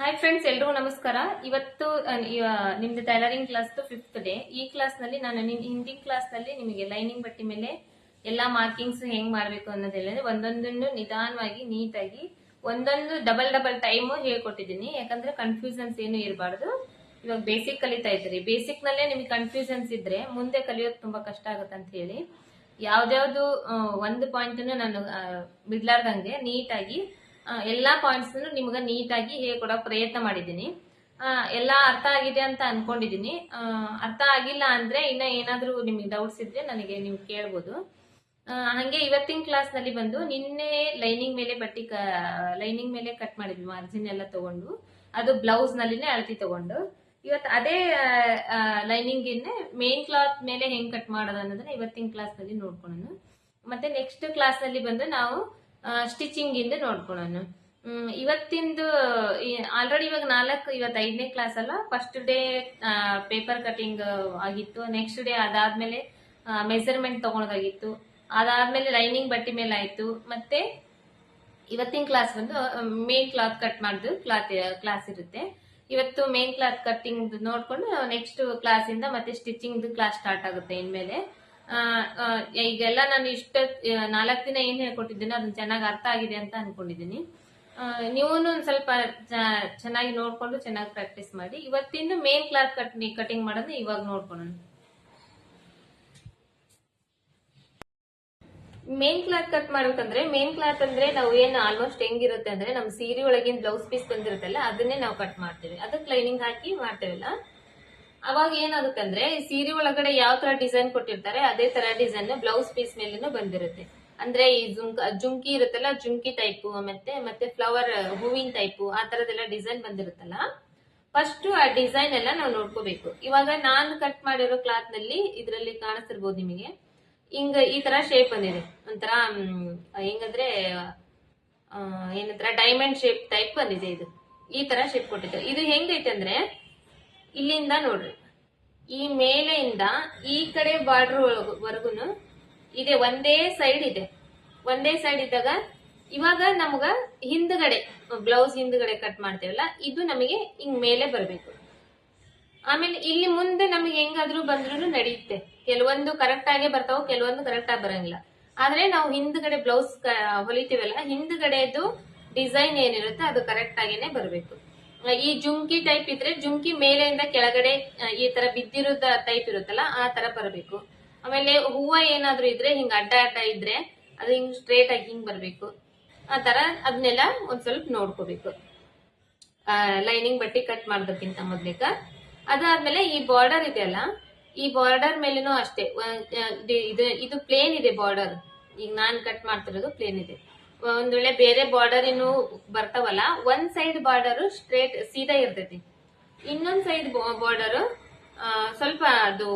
Hi friends ಎಲ್ರಿಗೂ ನಮಸ್ಕಾರ. ಇವತ್ತು ನಿಮ್ದು ಟೈಲರಿಂಗ್ ಕ್ಲಾಸ್ ಫಿಫ್ತ್ ಡೇ ಈ ಕ್ಲಾಸ್ನಲ್ಲಿ ನಾನು ಹಿಂದಿನ ಕ್ಲಾಸ್ನಲ್ಲಿ ನಿಮಗೆ ಲೈನಿಂಗ್ ಬಟ್ಟೆ ಮೇಲೆ ಎಲ್ಲಾ ಮಾರ್ಕಿಂಗ್ಸ್ ಹೆಂಗ್ ಮಾಡ್ಬೇಕು ಅನ್ನೋದೆಲ್ಲ ಒಂದೊಂದನ್ನು ನಿಧಾನವಾಗಿ, ನೀಟಾಗಿ, ಒಂದೊಂದು ಡಬಲ್ ಡಬಲ್ ಟೈಮ್ ಹೇಳ್ಕೊಟ್ಟಿದ್ದೀನಿ ಯಾಕಂದ್ರೆ ಕನ್ಫ್ಯೂಷನ್ಸ್ ಏನು ಇರಬಾರ್ದು. ಇವಾಗ ಬೇಸಿಕ್ ಕಲಿತಾ ಬೇಸಿಕ್ ನಲ್ಲೇ ನಿಮಗೆ ಕನ್ಫ್ಯೂಷನ್ಸ್ ಇದ್ರೆ ಮುಂದೆ ಕಲಿಯೋದು ತುಂಬಾ ಕಷ್ಟ ಆಗುತ್ತೆ ಅಂತ ಹೇಳಿ. ಯಾವ್ದಾವ್ದು ಒಂದು ಪಾಯಿಂಟ್ ನಾನು ಬಿಡ್ಲಾರ್ದಂಗೆ ನೀಟಾಗಿ ಎಲ್ಲಾ ಪಾಯಿಂಟ್ಸ್ ನಿಮ್ಗೆ ನೀಟಾಗಿ ಹೇಳ್ಕೊಡೋಕೆ ಪ್ರಯತ್ನ ಮಾಡಿದ್ದೀನಿ. ಎಲ್ಲಾ ಅರ್ಥ ಆಗಿದೆ ಅಂತ ಅನ್ಕೊಂಡಿದ್ದೀನಿ. ಅರ್ಥ ಆಗಿಲ್ಲ ಅಂದ್ರೆ ಇನ್ನ ಏನಾದರೂ ನಿಮಗೆ ಡೌಟ್ಸ್ ಇದ್ರೆ ನನಗೆ ನೀವು ಕೇಳ್ಬೋದು. ಹಾಗೆ ಇವತ್ತಿನ ಕ್ಲಾಸ್ನಲ್ಲಿ ಬಂದು ನಿನ್ನೆ ಲೈನಿಂಗ್ ಮೇಲೆ ಬಟ್ಟಿ ಲೈನಿಂಗ್ ಮೇಲೆ ಕಟ್ ಮಾಡಿದ್ವಿ ಮಾರ್ಜಿನ್ ಎಲ್ಲ ತಗೊಂಡು. ಅದು ಬ್ಲೌಸ್ ನಲ್ಲಿನೇ ಅಳತಿ ತಗೊಂಡು. ಇವತ್ತು ಅದೇ ಲೈನಿಂಗ್ ಮೇನ್ ಕ್ಲಾತ್ ಮೇಲೆ ಹೆಂಗ್ ಕಟ್ ಮಾಡೋದು ಅನ್ನೋದನ್ನ ಇವತ್ತಿನ ಕ್ಲಾಸ್ನಲ್ಲಿ ನೋಡ್ಕೊಳ್ಳೋಣ ಮತ್ತೆ ನೆಕ್ಸ್ಟ್ ಕ್ಲಾಸ್ನಲ್ಲಿ ಬಂದು ನಾವು ಸ್ಟಿಚಿಂಗ್ ಇಂದ ನೋಡ್ಕೊಳ್ಳೋಣ. ಇವತ್ತಿಂದು ಆಲ್ರೆಡಿ ಇವಾಗ ನಾಲ್ಕು, ಇವತ್ತು ಐದನೇ ಕ್ಲಾಸ್ ಅಲ್ಲ? ಫಸ್ಟ್ ಡೇ ಪೇಪರ್ ಕಟಿಂಗ್ ಆಗಿತ್ತು. ನೆಕ್ಸ್ಟ್ ಡೇ ಅದಾದ್ಮೇಲೆ ಮೆಸರ್ಮೆಂಟ್ ತಗೊಳೋದಾಗಿತ್ತು. ಅದಾದ್ಮೇಲೆ ಲೈನಿಂಗ್ ಬಟ್ಟೆ ಮೇಲೆ ಆಯ್ತು. ಮತ್ತೆ ಇವತ್ತಿನ ಕ್ಲಾಸ್ ಬಂದು ಮೇನ್ ಕ್ಲಾತ್ ಕಟ್ ಮಾಡಿದ್ದು ಕ್ಲಾತ್ ಕ್ಲಾಸ್ ಇರುತ್ತೆ. ಇವತ್ತು ಮೇನ್ ಕ್ಲಾತ್ ಕಟ್ಟಿಂಗ್ ನೋಡ್ಕೊಂಡು ನೆಕ್ಸ್ಟ್ ಕ್ಲಾಸ್ ಇಂದ ಮತ್ತೆ ಸ್ಟಿಚಿಂಗ್ ಕ್ಲಾಸ್ ಸ್ಟಾರ್ಟ್ ಆಗುತ್ತೆ ಇನ್ಮೇಲೆ. ಈಗೆಲ್ಲ ನಾನು ಇಷ್ಟ ನಾಲ್ಕು ದಿನ ಏನ್ ಹೇಳ್ಕೊಟ್ಟಿದ್ದೀನಿ ಅದನ್ನ ಚೆನ್ನಾಗಿ ಅರ್ಥ ಆಗಿದೆ ಅಂತ ಅನ್ಕೊಂಡಿದ್ದೀನಿ. ನೀವು ಸ್ವಲ್ಪ ಚ- ಚೆನ್ನಾಗಿ ನೋಡ್ಕೊಂಡು ಚೆನ್ನಾಗಿ ಪ್ರಾಕ್ಟೀಸ್ ಮಾಡಿ. ಇವತ್ತಿಂದ ಮೇನ್ ಕ್ಲಾತ್ ಕಟ್ ಕಟಿಂಗ್ ಮಾಡೋದು ಇವಾಗ ನೋಡ್ಕೊಳ್ಳೋಣ ಮೇನ್ ಕ್ಲಾತ್ ಕಟ್ ಮಾಡ್ಬೇಕಂದ್ರೆ ಮೇನ್ ಕ್ಲಾತ್ ಅಂದ್ರೆ ನಾವು ಏನ್ ಆಲ್ಮೋಸ್ಟ್ ಹೆಂಗಿರುತ್ತೆ ಅಂದ್ರೆ ನಮ್ ಸೀರೆ ಒಳಗಿನ ಬ್ಲೌಸ್ ಪೀಸ್ ಬಂದಿರುತ್ತಲ್ಲ, ಅದನ್ನೇ ನಾವು ಕಟ್ ಮಾಡ್ತೇವೆ. ಅದಕ್ಕೆ ಲೈನಿಂಗ್ ಹಾಕಿ ಮಾಡ್ತೇವಲ್ಲ? ಅವಾಗ ಏನಾಗುತ್ತೆ ಅಂದ್ರೆ ಸೀರೆ ಒಳಗಡೆ ಯಾವ ತರ ಡಿಸೈನ್ ಕೊಟ್ಟಿರ್ತಾರೆ, ಅದೇ ತರ ಡಿಸೈನ್ ಬ್ಲೌಸ್ ಪೀಸ್ ಮೇಲೇನು ಬಂದಿರುತ್ತೆ. ಅಂದ್ರೆ ಈ ಜುಂಕ ಜುಂಕಿ ಇರುತ್ತಲ್ಲ ಜುಂಕಿ ಟೈಪ್ ಮತ್ತೆ ಮತ್ತೆ ಫ್ಲವರ್ ಹೂವಿನ ಟೈಪ್ ಆ ತರದೆಲ್ಲ ಡಿಸೈನ್ ಬಂದಿರುತ್ತಲ್ಲ ಫಸ್ಟ್ ಆ ಡಿಸೈನ್ ಎಲ್ಲ ನಾವು ನೋಡ್ಕೋಬೇಕು. ಇವಾಗ ನಾನು ಕಟ್ ಮಾಡಿರೋ ಕ್ಲಾತ್ನಲ್ಲಿ ಇದರಲ್ಲಿ ಕಾಣಿಸ್ತಿರ್ಬೋದು ನಿಮಗೆ. ಹಿಂಗ ಈ ತರ ಶೇಪ್ ಬಂದಿದೆ. ಒಂಥರ ಹೆಂಗಂದ್ರೆ ಏನಂತರ ಡೈಮಂಡ್ ಶೇಪ್ ಟೈಪ್ ಬಂದಿದೆ ಇದು. ಈ ತರ ಶೇಪ್ ಕೊಟ್ಟಿದ್ದಾರೆ ಇದು ಹೆಂಗೈತೆ ಅಂದ್ರೆ ಇಲ್ಲಿಂದ ನೋಡ್ರಿ. ಈ ಮೇಲೆಯಿಂದ ಈ ಕಡೆ ಬಾರ್ಡರ್ ವರ್ಗುನು ಇದೆ, ಒಂದೇ ಸೈಡ್ ಇದೆ. ಒಂದೇ ಸೈಡ್ ಇದ್ದಾಗ ಇವಾಗ ನಮಗ ಹಿಂದ್ಗಡೆ ಬ್ಲೌಸ್ ಹಿಂದ್ಗಡೆ ಕಟ್ ಮಾಡ್ತೇವಲ್ಲ, ಇದು ನಮಗೆ ಹಿಂಗ್ ಮೇಲೆ ಬರಬೇಕು. ಆಮೇಲೆ ಇಲ್ಲಿ ಮುಂದೆ ನಮಗೆ ಹೆಂಗಾದ್ರೂ ಬಂದ್ರು ನಡೆಯುತ್ತೆ ಕೆಲವೊಂದು ಕರೆಕ್ಟ್ ಆಗೇ ಬರ್ತಾವ, ಕೆಲವೊಂದು ಕರೆಕ್ಟ್ ಆಗಿ ಬರಂಗಿಲ್ಲ. ಆದ್ರೆ ನಾವು ಹಿಂದ್ಗಡೆ ಬ್ಲೌಸ್ ಹೊಲಿತೀವಲ್ಲ, ಹಿಂದ್ಗಡೆದು ಡಿಸೈನ್ ಏನಿರುತ್ತೆ, ಅದು ಕರೆಕ್ಟ್ ಆಗೇನೆ ಬರಬೇಕು. ಈ ಜುಮ್ಕಿ ಟೈಪ್ ಇದ್ರೆ ಜುಮ್ಕಿ ಮೇಲೆಯಿಂದ ಕೆಳಗಡೆ ಈ ತರ ಬಿದ್ದಿರೋದ ಟೈಪ್ ಇರುತ್ತಲ್ಲ, ಆ ತರ ಬರಬೇಕು. ಆಮೇಲೆ ಹೂವ ಏನಾದ್ರೂ ಇದ್ರೆ ಹಿಂಗ ಅಡ್ಡ ಅಡ್ಡ ಇದ್ರೆ ಅದು ಹಿಂಗ್ ಸ್ಟ್ರೇಟ್ ಆಗಿ ಹಿಂಗ್ ಬರ್ಬೇಕು. ಆ ತರ ಅದನ್ನೆಲ್ಲ ಒಂದ್ ಸ್ವಲ್ಪ ನೋಡ್ಕೋಬೇಕು. ಲೈನಿಂಗ್ ಬಟ್ಟೆ ಕಟ್ ಮಾಡೋದಕ್ಕಿಂತ ಮೊದ್ಲಿಕ ಅದಾದ್ಮೇಲೆ ಈ ಬಾರ್ಡರ್ ಇದೆಯಲ್ಲ ಈ ಬಾರ್ಡರ್ ಮೇಲೆನೂ ಅಷ್ಟೇ ಇದು ಇದು ಪ್ಲೇನ್ ಇದೆ ಬಾರ್ಡರ್ ಈಗ ನಾನ್ ಕಟ್ ಮಾಡ್ತಿರೋದು ಪ್ಲೇನ್ ಇದೆ. ಒಂದ್ ವೇಳೆ ಬೇರೆ ಬಾರ್ಡರ್ ಇನ್ನು ಬರ್ತಾವಲ್ಲ, ಒಂದ್ ಸೈಡ್ ಬಾರ್ಡರ್ ಸ್ಟ್ರೇಟ್ ಸೀದಾ ಇರ್ತೈತಿ. ಇನ್ನೊಂದ್ ಸೈಡ್ ಬಾರ್ಡರ್ ಸ್ವಲ್ಪ ಅದು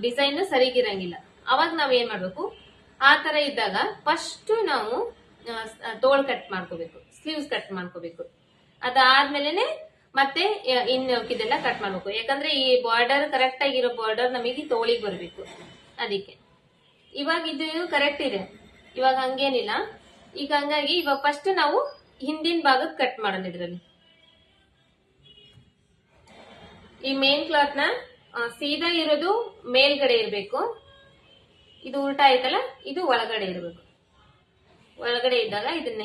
ಡಿಸೈನ್ ಸರಿಗಿರಂಗಿಲ್ಲ. ಅವಾಗ ನಾವ್ ಏನ್ ಮಾಡ್ಬೇಕು? ಆ ತರ ಇದ್ದಾಗ ಫಸ್ಟ್ ನಾವು ತೋಳ್ ಕಟ್ ಮಾಡ್ಕೋಬೇಕು ಸ್ಲೀವ್ಸ್ ಕಟ್ ಮಾಡ್ಕೋಬೇಕು. ಅದಾದ್ಮೇಲೆನೆ ಮತ್ತೆ ಇನ್ ಇದೆಲ್ಲ ಕಟ್ ಮಾಡ್ಬೇಕು. ಯಾಕಂದ್ರೆ ಈ ಬಾರ್ಡರ್ ಕರೆಕ್ಟ್ ಆಗಿರೋ ಬಾರ್ಡರ್ ನಮಗೆ ತೋಳಿಗೆ ಬರಬೇಕು. ಅದಕ್ಕೆ. ಇವಾಗ ಇದು ಕರೆಕ್ಟ್ ಇದೆ. ಇವಾಗ ಹಂಗೇನಿಲ್ಲ. ಈಗ ಹಂಗಾಗಿ ಇವಾಗ ಫಸ್ಟ್ ನಾವು ಹಿಂದಿನ ಭಾಗದ ಕಟ್ ಮಾಡೋಣ ಇದ್ರಲ್ಲಿ. ಈ ಮೇನ್ ಕ್ಲಾತ್ನ ಸೀದಾ ಇರೋದು ಮೇಲ್ಗಡೆ ಇರಬೇಕು. ಇದು ಉಲ್ಟಾ ಆಯ್ತಲ್ಲ, ಇದು ಒಳಗಡೆ ಇರಬೇಕು. ಒಳಗಡೆ ಇದ್ದಾಗ ಇದನ್ನ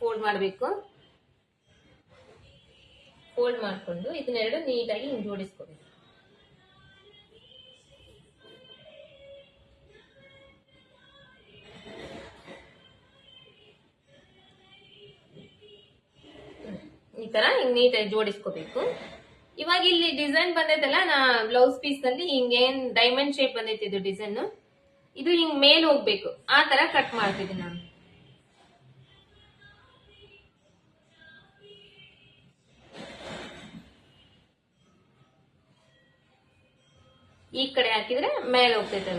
ಫೋಲ್ಡ್ ಮಾಡಬೇಕು. ಫೋಲ್ಡ್ ಮಾಡಿಕೊಂಡು ಇದನ್ನೆರಡು ನೀಟಾಗಿ ಹಿಂಗ್ ಜೋಡಿಸ್ಕೋಬೇಕು. ತರ ಹಿಂಗ್ ನೀಟಾಗಿ ಜೋಡಿಸ್ಕೋಬೇಕು. ಇವಾಗ ಇಲ್ಲಿ ಡಿಸೈನ್ ಬಂದೈತಲ್ಲ, ನಾ ಬ್ಲೌಸ್ ಪೀಸ್ನಲ್ಲಿ ಹಿಂಗೇನ್ ಡೈಮಂಡ್ ಶೇಪ್ ಬಂದೈತಿ ಇದು ಡಿಸೈನ್ ಇದು ಹಿಂಗ್ ಮೇಲ್ ಹೋಗ್ಬೇಕು. ಆ ತರ ಕಟ್ ಮಾಡ್ತಿದ್ದೀನಿ ನಾನು. ಈ ಕಡೆ ಹಾಕಿದ್ರೆ ಮೇಲೆ ಹೋಗ್ತೈತೆ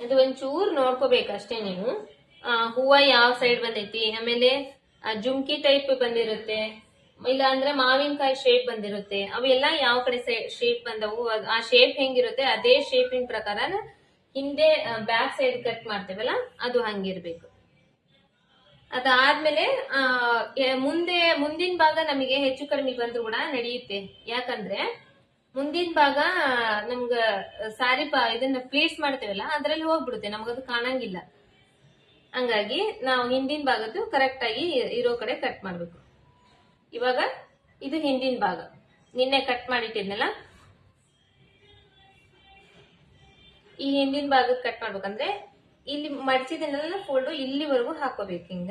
ಇದು ಒಂಚೂರ್ ನೋಡ್ಕೋಬೇಕು ಅಷ್ಟೇ ನೀವು ಹೂವ ಯಾವ ಸೈಡ್ ಬಂದೈತಿ? ಆಮೇಲೆ ಜುಮ್ಕಿ ಟೈಪ್ ಬಂದಿರುತ್ತೆ. ಇಲ್ಲ ಅಂದ್ರೆ ಮಾವಿನಕಾಯಿ ಶೇಪ್ ಬಂದಿರುತ್ತೆ. ಅವೆಲ್ಲ ಯಾವ ಕಡೆ ಶೇಪ್ ಬಂದವು? ಆ ಶೇಪ್ ಹೆಂಗಿರುತ್ತೆ? ಅದೇ ಶೇಪಿನ ಪ್ರಕಾರ ಹಿಂದೆ ಬ್ಯಾಕ್ ಸೈಡ್ ಕಟ್ ಮಾಡ್ತೇವಲ್ಲ, ಅದು ಹಂಗಿರ್ಬೇಕು. ಅದಾದ್ಮೇಲೆ ಮುಂದೆ, ಮುಂದಿನ ಭಾಗ ನಮಗೆ ಹೆಚ್ಚು ಕಡಿಮೆ ಬಂದ್ರು ಕೂಡ ನಡೆಯುತ್ತೆ. ಯಾಕಂದ್ರೆ ಮುಂದಿನ ಭಾಗ, ನಮ್ಗ ಸಾರಿ ಇದನ್ನ ಪ್ಲೇಸ್ ಮಾಡ್ತೇವಲ್ಲ, ಅದ್ರಲ್ಲಿ ಹೋಗ್ಬಿಡುತ್ತೆ. ನಮಗದು ಕಾಣಂಗಿಲ್ಲ. ಹಂಗಾಗಿ, ನಾವು ಹಿಂದಿನ ಭಾಗದ್ದು ಕರೆಕ್ಟ್ ಆಗಿ ಇರೋ ಕಡೆ ಕಟ್ ಮಾಡ್ಬೇಕು. ಇವಾಗ, ಇದು ಹಿಂದಿನ ಭಾಗ. ನಿನ್ನೆ ಕಟ್ ಮಾಡಿಟ್ಟಿದ್ನಲ್ಲ? ಈ ಹಿಂದಿನ ಭಾಗಕ್ಕೆ ಕಟ್ ಮಾಡ್ಬೇಕಂದ್ರೆ, ಇಲ್ಲಿ ಮಡಿಸಿದ್ನೆಲ್ಲ ಫೋಲ್ಡ್ ಇಲ್ಲಿವರೆಗೂ ಹಾಕೋಬೇಕು ಹಿಂಗ.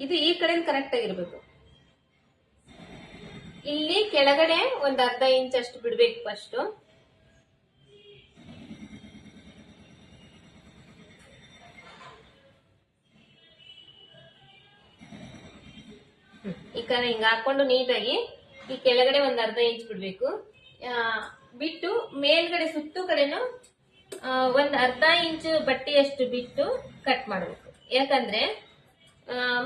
ಇದು ಈ ಕಡೆ ಕರೆಕ್ಟ್ ಆಗಿರ್ಬೇಕು. ಇಲ್ಲಿ ಕೆಳಗಡೆ ಒಂದ್ ಅರ್ಧ ಇಂಚ್ ಅಷ್ಟು ಬಿಡ್ಬೇಕು ಫಸ್ಟ್ ಈ ಕಡೆ ಹಿಂಗ ಹಾಕೊಂಡು ನೀಟಾಗಿ ಈ ಕೆಳಗಡೆ ಒಂದ್ ಅರ್ಧ ಇಂಚ್ ಬಿಡ್ಬೇಕು. ಬಿಟ್ಟು ಮೇಲ್ಗಡೆ ಸುತ್ತು ಕಡೆನು ಒಂದ್ ಅರ್ಧ ಇಂಚ್ ಬಟ್ಟೆಯಷ್ಟು ಬಿಟ್ಟು ಕಟ್ ಮಾಡ್ಬೇಕು. ಯಾಕಂದ್ರೆ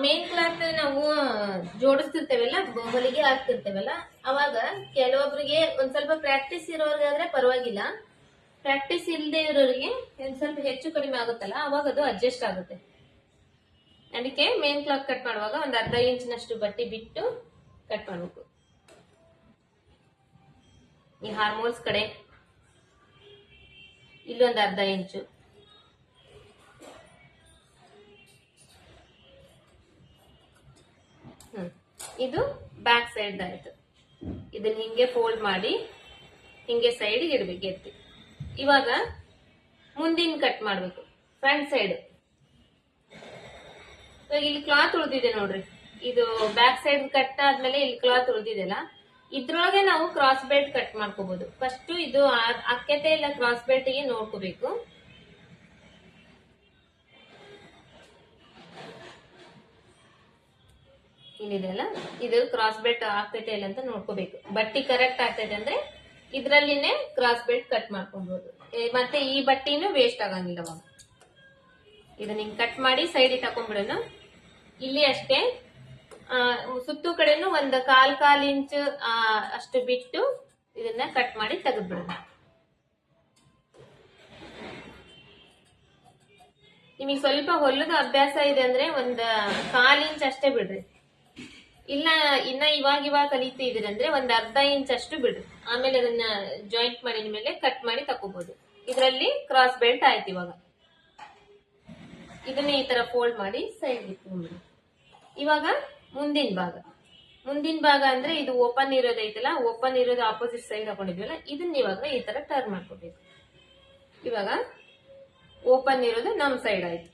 ಮೇನ್ ಕ್ಲಾತ್ ನಾವು ಜೋಡಿಸ್ತಿರ್ತೇವಲ್ಲ ಹೊಲಿಗೆ ಹಾಕ್ತಿರ್ತೇವಲ್ಲ, ಅವಾಗ ಕೆಲವೊಬ್ರಿಗೆ ಒಂದ್ ಸ್ವಲ್ಪ ಪ್ರಾಕ್ಟೀಸ್ ಇರೋರ್ಗಾದ್ರೆ ಪರವಾಗಿಲ್ಲ. ಪ್ರಾಕ್ಟೀಸ್ ಇಲ್ಲದೆ ಇರೋರಿಗೆ ಒಂದ್ ಸ್ವಲ್ಪ ಹೆಚ್ಚು ಕಡಿಮೆ ಆಗುತ್ತಲ್ಲ, ಅವಾಗ ಅದು ಅಡ್ಜಸ್ಟ್ ಆಗುತ್ತೆ. ಅದಕ್ಕೆ ಮೇನ್ ಕ್ಲಾತ್ ಕಟ್ ಮಾಡುವಾಗ ಒಂದ್ ಅರ್ಧ ಇಂಚಿನಷ್ಟು ಬಟ್ಟೆ ಬಿಟ್ಟು ಕಟ್ ಮಾಡಬೇಕು. ಈ ಹಾರ್ಮೋನ್ಸ್ ಕಡೆ. ಇಲ್ಲೊಂದು ಅರ್ಧ ಇಂಚು. ಇದು ಬ್ಯಾಕ್ ಸೈಡ್ ಆಯ್ತು ಇದನ್ನ ಹಿಂಗೆ ಫೋಲ್ಡ್ ಮಾಡಿ, ಹಿಂಗೆ ಸೈಡ್ ಇಡ್ಬೇಕು, ಎತ್ತಿ. ಇವಾಗ ಮುಂದಿನ ಕಟ್ ಮಾಡ್ಬೇಕು. ಫ್ರಂಟ್ ಸೈಡ್ ಇವಾಗ ಇಲ್ಲಿ ಕ್ಲಾತ್ ಉಳಿದಿದೆ ನೋಡ್ರಿ. ಇದು ಬ್ಯಾಕ್ ಸೈಡ್ ಕಟ್ ಆದ್ಮೇಲೆ ಇಲ್ಲಿ ಕ್ಲಾತ್ ಉಳಿದಿದೆಲ್ಲ ಇದ್ರೊಳಗೆ ನಾವು ಕ್ರಾಸ್ ಬೆಲ್ಟ್ ಕಟ್ ಮಾಡ್ಕೋಬಹುದು ಫಸ್ಟ್ ಇದು ಅಕ್ಕತೆ ಇಲ್ಲ ಕ್ರಾಸ್ ಬೆಲ್ಟ್ಗೆ ನೋಡ್ಕೋಬೇಕು. ಇಲ್ಲಿದೆಲ್ಲ ಇದು ಕ್ರಾಸ್ ಬೆಲ್ಟ್ ಆಗ್ತೈತೆ ಇಲ್ಲ ಅಂತ ನೋಡ್ಕೋಬೇಕು. ಬಟ್ಟಿ ಕರೆಕ್ಟ್ ಆಗ್ತೈತೆ ಅಂದ್ರೆ ಇದ್ರಲ್ಲಿನೇ ಕ್ರಾಸ್ ಬೆಲ್ಟ್ ಕಟ್ ಮಾಡ್ಕೊಬಹುದು ಮತ್ತೆ ಈ ಬಟ್ಟಿನೂ ವೇಸ್ಟ್ ಆಗಂಗಿಲ್ಲ ಅವಾಗ ಇದನ್ನ ಹಿಂಗೆ ಕಟ್ ಮಾಡಿ ಸೈಡಿಗೆ ತಕೊಂಡ್ಬಿಡೋಣ. ಇಲ್ಲಿ ಅಷ್ಟೇ ಸುತ್ತು ಕಡೆನು ಒಂದ್ ಕಾಲ್ ಕಾಲ್ ಇಂಚ್ ಅಷ್ಟು ಬಿಟ್ಟು ಇದನ್ನ ಕಟ್ ಮಾಡಿ ತೆಗೆದ್ಬಿಡೋಣ. ನಿಮಗೆ ಸ್ವಲ್ಪ ಹೊಲದ ಅಭ್ಯಾಸ ಇದೆ ಅಂದ್ರೆ ಒಂದ್ ಕಾಲ್ ಇಂಚ್ ಅಷ್ಟೇ ಬಿಡ್ರಿ. ಇಲ್ಲ ಇನ್ನ ಇವಾಗ ಇವಾಗ ಕಲಿತಾ ಅಂದ್ರೆ ಒಂದ್ ಅರ್ಧ ಇಂಚ್ ಅಷ್ಟು ಬಿಡ್ರಿ. ಆಮೇಲೆ ಅದನ್ನ ಜಾಯಿಂಟ್ ಮಾಡಿದ ಮೇಲೆ ಕಟ್ ಮಾಡಿ ತಕೋಬಹುದು ಇದರಲ್ಲಿ ಕ್ರಾಸ್ ಬೆಲ್ಟ್ ಆಯ್ತು ಇವಾಗ. ಇದನ್ನ ಈ ತರ ಫೋಲ್ಡ್ ಮಾಡಿ ಸೈಡ್ ಇಟ್ಕೊಂಡ್ಬಿಡಿ ಇವಾಗ ಮುಂದಿನ ಭಾಗ. ಮುಂದಿನ ಭಾಗ ಅಂದ್ರೆ ಇದು ಓಪನ್ ಇರೋದೈತಲ್ಲ ಓಪನ್ ಇರೋದು ಆಪೋಸಿಟ್ ಸೈಡ್ ಹಾಕೊಂಡಿದ್ವಲ್ಲ, ಇದನ್ನ ಇವಾಗ ಈ ತರ ಟರ್ನ್ ಮಾಡ್ಕೋಬೇಕು. ಇವಾಗ ಓಪನ್ ಇರೋದು ನಮ್ ಸೈಡ್ ಆಯ್ತು.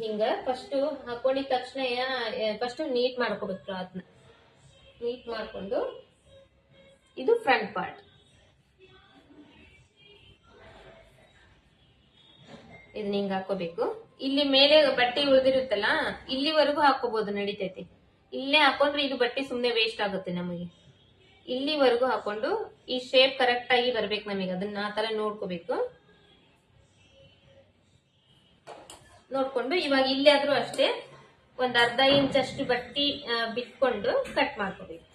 ಹಿಂಗ ಫಸ್ಟ್ ಹಾಕೊಂಡಿದ ತಕ್ಷಣ ಫಸ್ಟ್ ನೀಟ್ ಮಾಡ್ಕೋಬೇಕು ಕ್ಲಾತ್ನ ನೀಟ್ ಮಾಡ್ಕೊಂಡು ಇದು ಫ್ರಂಟ್ ಪಾರ್ಟ್ ಇದನ್ನ ಹಿಂಗ ಹಾಕೋಬೇಕು. ಇಲ್ಲಿ ಮೇಲೆ ಬಟ್ಟೆ ಉಳಿದಿರುತ್ತಲ್ಲ, ಇಲ್ಲಿವರೆಗೂ ಹಾಕೋಬಹುದು ನಡಿತೈತಿ. ಇಲ್ಲೇ ಹಾಕೊಂಡ್ರೆ ಇದು ಬಟ್ಟೆ ಸುಮ್ನೆ ವೇಸ್ಟ್ ಆಗುತ್ತೆ ನಮಗೆ. ಇಲ್ಲಿವರೆಗೂ ಹಾಕೊಂಡು ಈ ಶೇಪ್ ಕರೆಕ್ಟ್ ಆಗಿ ಬರ್ಬೇಕು ನಮಗೆ. ಅದನ್ನ ಆ ತರ ನೋಡ್ಕೋಬೇಕು. ನೋಡ್ಕೊಂಡು, ಇವಾಗ ಇಲ್ಲಿ ಆದ್ರೂ ಅಷ್ಟೇ ಒಂದ್ ಅರ್ಧ ಇಂಚ್ ಅಷ್ಟು ಬಟ್ಟಿ ಬಿಟ್ಕೊಂಡು ಕಟ್ ಮಾಡ್ಕೋಬೇಕು.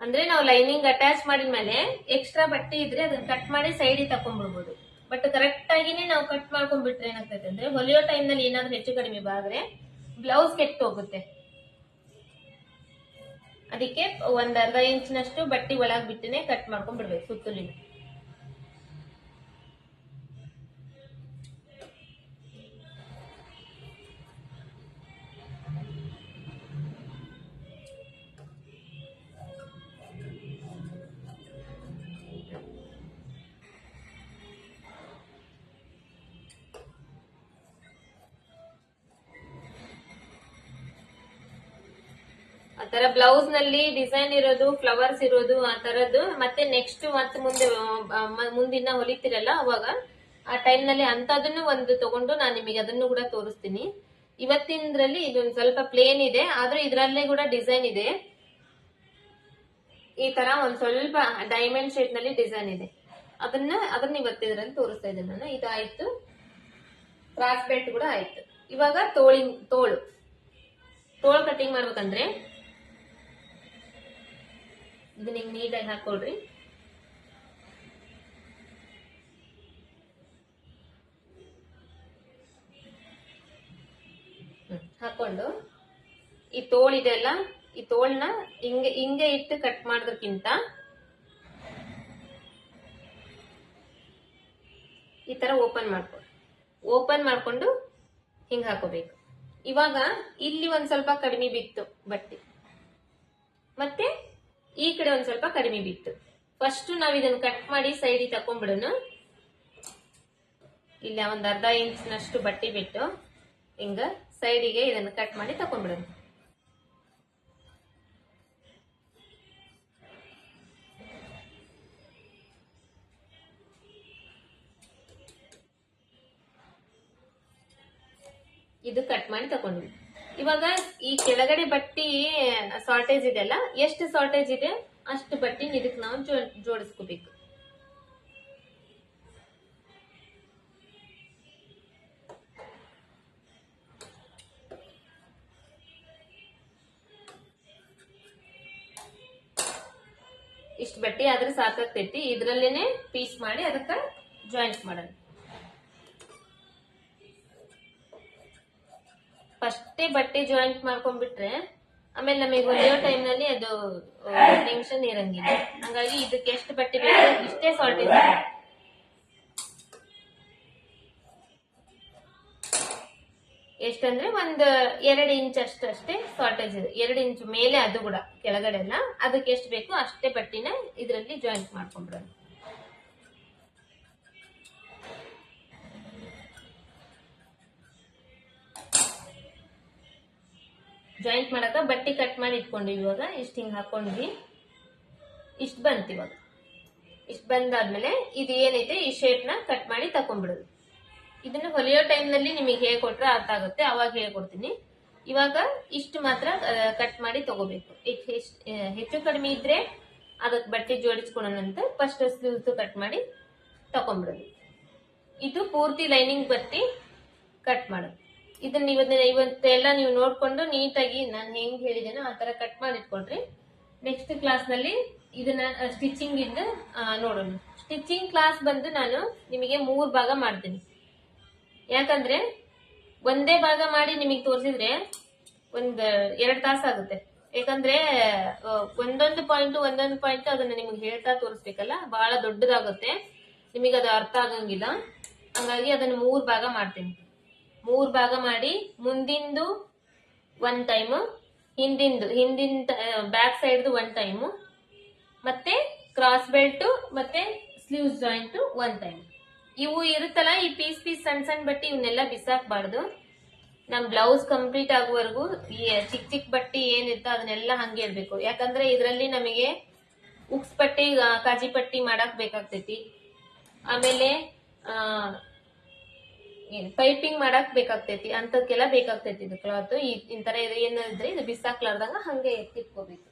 ಅಂದ್ರೆ ನಾವು ಲೈನಿಂಗ್ ಅಟ್ಯಾಚ್ ಮಾಡಿದ ಮೇಲೆ ಎಕ್ಸ್ಟ್ರಾ ಬಟ್ಟೆ ಇದ್ರೆ ಅದನ್ನ ಕಟ್ ಮಾಡಿ ಸೈಡಿಗೆ ತಕೊಂಡ್ಬಿಡ್ಬೋದು. ಬಟ್ ಕರೆಕ್ಟ್ ಆಗಿನೇ ನಾವು ಕಟ್ ಮಾಡ್ಕೊಂಡ್ಬಿಟ್ರೆ ಏನಾಗ್ತೈತೆ ಅಂದ್ರೆ ಹೊಲಿಯೋ ಟೈಮ್ನಲ್ಲಿ ಏನಾದ್ರೂ ಹೆಚ್ಚು ಕಡಿಮೆ ಬಾದ್ರೆ ಬ್ಲೌಸ್ ಕೆಟ್ಟು ಹೋಗುತ್ತೆ. ಅದಕ್ಕೆ ಒಂದ್ ಅರ್ಧ ಇಂಚಿನಷ್ಟು ಬಟ್ಟೆ ಒಳಗ್ ಬಿಟ್ಟನೆ ಕಟ್ ಮಾಡ್ಕೊಂಡ್ಬಿಡ್ಬೇಕು ಸುತ್ತಲಿನ. ಆತರ ಬ್ಲೌಸ್ನಲ್ಲಿ ಡಿಸೈನ್ ಇರೋದು ಫ್ಲವರ್ಸ್ ಇರೋದು ಆ ತರದ್ದು. ಮತ್ತೆ ನೆಕ್ಸ್ಟ್ ಮತ್ತೆ ಮುಂದೆ ಮುಂದಿನ ಹೊಲಿತಿರಲ್ಲ ಅವಾಗ, ಆ ಟೈಮ್ನಲ್ಲಿ ಅಂತದನ್ನು ಒಂದು ತಗೊಂಡು ನಾನು ನಿಮಗೆ ಅದನ್ನು ಕೂಡ ತೋರಿಸ್ತೀನಿ. ಇವತ್ತಿನದ್ರಲ್ಲಿ ಇದೊಂದು ಸ್ವಲ್ಪ ಪ್ಲೇನ್ ಇದೆ, ಆದ್ರೆ ಇದರಲ್ಲೇ ಕೂಡ ಡಿಸೈನ್ ಇದೆ. ಈ ತರ ಒಂದ್ ಸ್ವಲ್ಪ ಡೈಮಂಡ್ ಶೇಪ್ನಲ್ಲಿ ಡಿಸೈನ್ ಇದೆ. ಅದನ್ನ ಅದನ್ನ ಇವತ್ತಿದ್ರಲ್ಲಿ ತೋರಿಸ್ತಾ ಇದ್ದೇನೆ ನಾನು. ಇದಾಯ್ತು. ಕ್ರಾಸ್ ಬೆಲ್ಟ್ ಕೂಡ ಆಯ್ತು. ಇವಾಗ ತೋಳಿ ತೋಳು. ತೋಳು ಕಟಿಂಗ್ ಮಾಡ್ಬೇಕಂದ್ರೆ ಇದನ್ನ ಹಿಂಗ್ ನೀಟಾಗಿ ಹಾಕೊಳ್ರಿ. ಹಾಕೊಂಡು. ಈ ತೋಳಿದೆಲ್ಲ ಈ ತೋಳ್ನ ಹಿಂಗೆ ಹಿಂಗೆ ಇಟ್ಟು ಕಟ್ ಮಾಡೋದಕ್ಕಿಂತ ಈ ತರ ಓಪನ್ ಮಾಡ್ಕೊ ಓಪನ್ ಮಾಡ್ಕೊಂಡು ಹಿಂಗ್ ಹಾಕೋಬೇಕು. ಇವಾಗ ಇಲ್ಲಿ ಒಂದ್ ಸ್ವಲ್ಪ ಕಡಿಮೆ ಬಿತ್ತು ಬಟ್ಟೆ. ಮತ್ತೆ ಈ ಕಡೆ ಒಂದ್ ಸ್ವಲ್ಪ ಕಡಿಮೆ ಬಿತ್ತು ಫಸ್ಟ್ ನಾವ್ ಇದನ್ನ ಕಟ್ ಮಾಡಿ ಸೈಡಿಗೆ ತಕೊಂಡ್ಬಿಡೋಣ ಇಲ್ಲ, ಒಂದ್ ಅರ್ಧ ಇಂಚ್ನಷ್ಟು ಬಟ್ಟೆ ಬಿಟ್ಟು ಹಿಂಗ ಸೈಡಿಗೆ ಇದನ್ನ ಕಟ್ ಮಾಡಿ ತಕೊಂಡ್ಬಿಡೋಣ ಇದು ಕಟ್ ಮಾಡಿ ತಗೊಂಡ್ವಿ ಇವಾಗ ಈ ಕೆಳಗಡೆ ಬಟ್ಟಿ ಶಾರ್ಟೇಜ್ ಇದೆಲ್ಲ ಎಷ್ಟು ಶಾರ್ಟೇಜ್ ಇದೆ? ಅಷ್ಟು ಬಟ್ಟಿ ಇದಕ್ಕೆ ನಾವು ಜೋಡಿಸ್ಕೋಬೇಕು. ಇಷ್ಟು ಬಟ್ಟೆ ಆದ್ರೆ ಸಾಕಾಗ್ತೈತಿ. ಇದ್ರಲ್ಲೇನೆ ಪೀಸ್ ಮಾಡಿ ಅದಕ್ಕೆ ಜಾಯಿಂಟ್ ಮಾಡೋಣ. ಫಸ್ಟೇ ಬಟ್ಟೆ ಜಾಯಿಂಟ್ ಮಾಡ್ಕೊಂಡ್ಬಿಟ್ರೆ, ಆಮೇಲೆ ನಮಗೆ ಹೊಲಿಯೋ ಟೈಮ್ನಲ್ಲಿ ಅದು ಟೆನ್ಷನ್ ಇರಂಗಿಲ್ಲ ಹಂಗಾಗಿ ಇದಕ್ಕೆ ಎಷ್ಟು ಬಟ್ಟೆ ಬೇಕು ಇಷ್ಟೇ ಸಾಲ್ಟೇಜ್ ಎಷ್ಟಂದ್ರೆ ಒಂದ್ ಎರಡು ಇಂಚ್ ಅಷ್ಟು ಅಷ್ಟೇ ಶಾರ್ಟೇಜ್ ಇದೆ. ಎರಡು ಇಂಚ್ ಮೇಲೆ ಅದು ಕೂಡ ಕೆಳಗಡೆ ಎಲ್ಲ ಅದಕ್ಕೆ ಎಷ್ಟು ಬೇಕು ಅಷ್ಟೇ ಬಟ್ಟಿನ ಇದರಲ್ಲಿ ಜಾಯಿಂಟ್ ಮಾಡ್ಕೊಂಡ್ಬಿಡೋಣ. ಜಾಯಿಂಟ್ ಮಾಡಕ ಬಟ್ಟೆ ಕಟ್ ಮಾಡಿ ಇಟ್ಕೊಂಡ್ವಿ ಇವಾಗ. ಇಷ್ಟು ಹಿಂಗೆ ಹಾಕೊಂಡ್ವಿ. ಇಷ್ಟು ಬಂತು ಇವಾಗ. ಇಷ್ಟ ಬಂದಾದ್ಮೇಲೆ ಇದು ಏನೈತೆ? ಈ ಶೇಪ್ನ ಕಟ್ ಮಾಡಿ ತಕೊಂಡ್ಬಿಡೋದು. ಇದನ್ನು ಹೊಲಿಯೋ ಟೈಮ್ನಲ್ಲಿ ನಿಮಗೆ ಹೇಳ್ಕೊಟ್ರೆ ಅರ್ಥ ಆಗುತ್ತೆ. ಅವಾಗ ಹೇಳ್ಕೊಡ್ತೀನಿ ಇವಾಗ ಇಷ್ಟು ಮಾತ್ರ ಕಟ್ ಮಾಡಿ ತಗೋಬೇಕು. ಹೆಚ್ಚು ಕಡಿಮೆ ಇದ್ರೆ ಅದಕ್ಕೆ ಬಟ್ಟೆ ಜೋಡಿಸ್ಕೊಳ್ಳೋಣಂತ ಫಸ್ಟ್ ಸ್ಲೀವ್ಸ್ ಕಟ್ ಮಾಡಿ ತಕೊಂಡ್ಬಿಡೋದು. ಇದು ಪೂರ್ತಿ ಲೈನಿಂಗ್ ಬತ್ತಿ ಕಟ್ ಮಾಡೋದು. ಇದನ್ನ ಇವತ್ತಿನ ಇವತ್ತೆಲ್ಲ ನೀವು ನೋಡ್ಕೊಂಡು ನೀಟಾಗಿ ನಾನು ಹೆಂಗ್ ಹೇಳಿದೇನೋ ಆ ತರ ಕಟ್ ಮಾಡಿ ಇಟ್ಕೊಳ್ರಿ ನೆಕ್ಸ್ಟ್ ಕ್ಲಾಸ್ನಲ್ಲಿ ಇದನ್ನ ಸ್ಟಿಚಿಂಗ್ ಇಂದ ನೋಡೋಣ. ಸ್ಟಿಚಿಂಗ್ ಕ್ಲಾಸ್ ಬಂದು ನಾನು ನಿಮಗೆ ಮೂರ್ ಭಾಗ ಮಾಡ್ತೀನಿ. ಯಾಕಂದ್ರೆ ಒಂದೇ ಭಾಗ ಮಾಡಿ ನಿಮಗೆ ತೋರಿಸಿದ್ರೆ ಒಂದ್ ಎರಡ್ ತಾಸು ಆಗುತ್ತೆ. ಯಾಕಂದ್ರೆ ಒಂದೊಂದು ಪಾಯಿಂಟ್ ಒಂದೊಂದು ಪಾಯಿಂಟ್ ಅದನ್ನ ನಿಮ್ಗೆ ಹೇಳ್ತಾ ತೋರಿಸ್ಬೇಕಲ್ಲ ಬಹಳ ದೊಡ್ಡದಾಗುತ್ತೆ. ನಿಮಗೆ ಅದು ಅರ್ಥ ಆಗಂಗಿಲ್ಲ. ಹಂಗಾಗಿ ಅದನ್ನ ಮೂರ್ ಭಾಗ ಮಾಡ್ತೀನಿ. ಮೂರ್ ಭಾಗ ಮಾಡಿ, ಮುಂದಿಂದು ಒನ್ ಟೈಮು ಹಿಂದಿಂದು, ಹಿಂದಿನ ಬ್ಯಾಕ್ ಸೈಡ್ದು ಒನ್ ಟೈಮು ಮತ್ತೆ ಕ್ರಾಸ್ ಬೆಲ್ಟು ಮತ್ತೆ ಸ್ಲೀವ್ಸ್ ಜಾಯಿಂಟು ಒನ್ ಟೈಮ್ ಇವು ಇರುತ್ತಲ್ಲ, ಈ ಪೀಸ್ ಪೀಸ್ ಸಣ್ಣ ಸಣ್ಣ ಬಟ್ಟೆ ಇವನ್ನೆಲ್ಲ ಬಿಸಾಕ್ಬಾರ್ದು. ನಮ್ ಬ್ಲೌಸ್ ಕಂಪ್ಲೀಟ್ ಆಗುವವರೆಗೂ, ಈ ಚಿಕ್ಕ ಚಿಕ್ಕ ಬಟ್ಟೆ ಏನಿರ್ತ ಅದನ್ನೆಲ್ಲ ಹಂಗೆ ಇರ್ಬೇಕು. ಯಾಕಂದ್ರೆ ಇದರಲ್ಲಿ ನಮಗೆ ಉಕ್ಸ್ ಪಟ್ಟಿ ಕಾಜಿ ಪಟ್ಟಿ ಮಾಡಕ್ ಬೇಕಾಗ್ತೈತಿ. ಆಮೇಲೆ ಪೈಪಿಂಗ್ ಮಾಡಕ್ ಬೇಕಾಗ್ತೈತಿ ಅಂತದಕ್ಕೆಲ್ಲ ಬೇಕಾಗ್ತೈತಿ ಇದು ಕ್ಲಾತ್ ಈ ಇಂತರ ಇದು, ಏನಿದ್ರೆ ಇದು ಬಿಸಾಕ್ಲಾರ್ದಂಗ ಹಂಗೆ ಎತ್ತಿಟ್ಕೋಬೇಕು.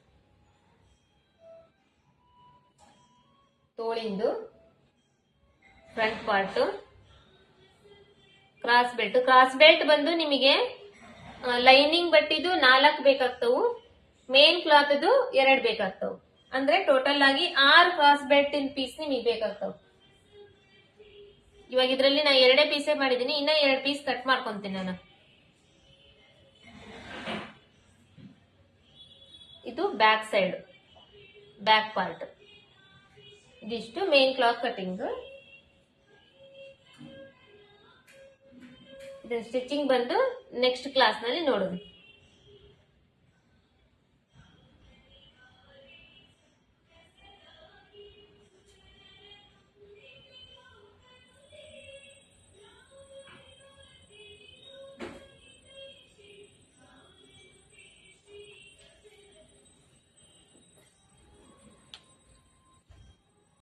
ತೋಳಿಂದು front part cross belt cross belt ಬಂದು ನಿಮಗೆ ಲೈನಿಂಗ್ ಬಟ್ಟಿದು ನಾಲ್ಕು ಬೇಕಾಗ್ತವು. ಮೇನ್ ಕ್ಲಾತ್ ಎರಡು ಬೇಕಾಗ್ತವು. ಅಂದ್ರೆ ಟೋಟಲ್ ಆಗಿ ಆರು ಕ್ರಾಸ್ ಬೆಲ್ಟ್ ಇನ್ ಪೀಸ್ ನಿಮಗೆ ಬೇಕಾಗ್ತವು. ಇವಾಗ ಇದರಲ್ಲಿ ನಾ ಎರಡೇ ಪೀಸೇ ಮಾಡಿದ್ದೀನಿ ಇನ್ನ ಎರಡು ಪೀಸ್ ಕಟ್ ಮಾಡ್ಕೊಂತೀನಿ ನಾನು. ಇದು ಬ್ಯಾಕ್ ಸೈಡ್ ಬ್ಯಾಕ್ ಪಾರ್ಟ್ ಇದಿಷ್ಟು ಮೇನ್ ಕ್ಲಾತ್ ಕಟಿಂಗ್ ಇದನ್ನ ಸ್ಟಿಚಿಂಗ್ ಬಂದು ನೆಕ್ಸ್ಟ್ ಕ್ಲಾಸ್ನಲ್ಲಿ ನೋಡೋಣ.